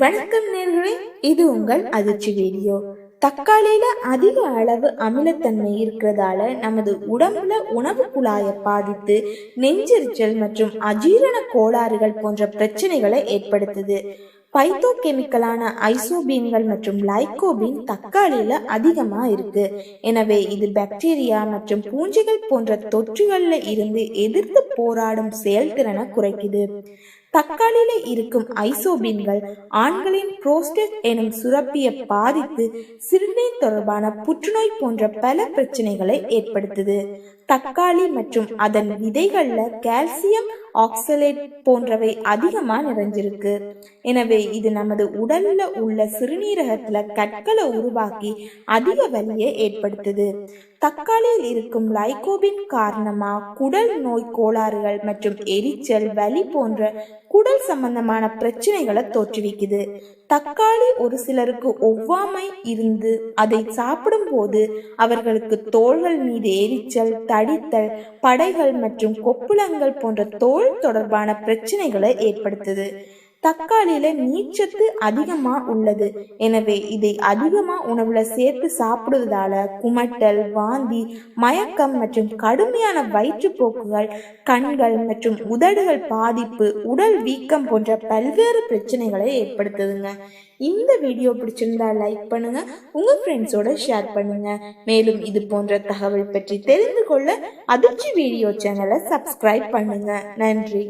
வணக்கம் நேர்களே இது உங்கள் அதிர்ச்சி வீடியோ. தக்காளியில அதிக அளவு அமிலத்தன்மை இருக்கிறதால நமது உடம்புல உணவு குழாயை பாதித்து நெஞ்செரிச்சல் மற்றும் அஜீரண கோளாறுகள் போன்ற பிரச்சனைகளை ஏற்படுத்துது. பைத்தோ கெமிக்கலான ஐசோபீன்கள் மற்றும் லைகோபீன் தக்காளியில அதிகமா இருக்கு. எனவே இது பாக்டீரியா மற்றும் பூஞ்சைகள் போன்ற தொற்றுகள்ல இருந்து எதிர்த்து போராடும் செயல்திறனை குறைக்குது. தக்காளியில இருக்கும் ஐசோபின்கள் ஆண்களின் புரோஸ்டேட் எனும் சுரப்பியை பாதித்து சிறுநீர் தொடர்பான புற்றுநோய் போன்ற பல பிரச்சனைகளை ஏற்படுத்துது. தக்காளி மற்றும் அதன் விதைகள்ல கால்சியம் ஆக்சலேட் போன்றவை அதிகமா நிறைஞ்சிருக்கு. எனவே இது நமது உடல்ல உள்ள சிறுநீரகத்துல கற்களை உருவாக்கி அதிக வலியை ஏற்படுத்துது. தக்காளியில் இருக்கும் லைகோபின் காரணமாக குடல் நோய் கோளாறுகள் மற்றும் எரிச்சல் வலி போன்ற குடல் சம்பந்தமான பிரச்சனைகளை தோற்றுவிக்குது. தக்காளி ஒரு சிலருக்கு ஒவ்வாமை இருந்து அதை சாப்பிடும் போது அவர்களுக்கு தோள்கள் மீது எரிச்சல் தடித்தல் படைகள் மற்றும் கொப்புளங்கள் போன்ற தோல் தொடர்பான பிரச்சனைகளை ஏற்படுத்துது. தக்காளியில நீச்சத்து அதிகமா உள்ளது. எனவே இதை அதிகமா உணவுல சேர்த்து சாப்பிடுவதால குமட்டல் வாந்தி மயக்கம் மற்றும் கடுமையான வயிற்றுப்போக்குகள் கண்கள் மற்றும் உதடுகள் பாதிப்பு உடல் வீக்கம் போன்ற பல்வேறு பிரச்சனைகளை ஏற்படுத்துதுங்க. இந்த வீடியோ பிடிச்சிருந்தா லைக் பண்ணுங்க உங்க ஃப்ரெண்ட்ஸோட ஷேர் பண்ணுங்க. மேலும் இது போன்ற தகவல் பற்றி தெரிந்து கொள்ள அதிர்ச்சி வீடியோ சேனலை சப்ஸ்கிரைப் பண்ணுங்க. நன்றி.